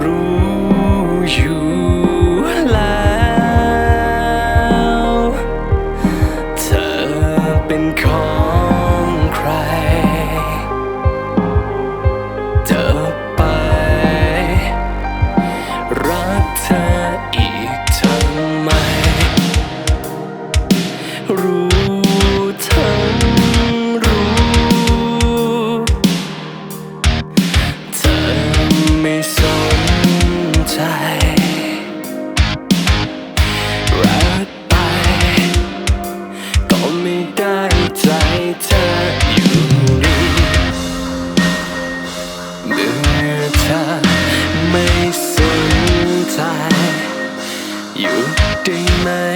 รู้ เธอไม่สนใจอยู่ได้ไหม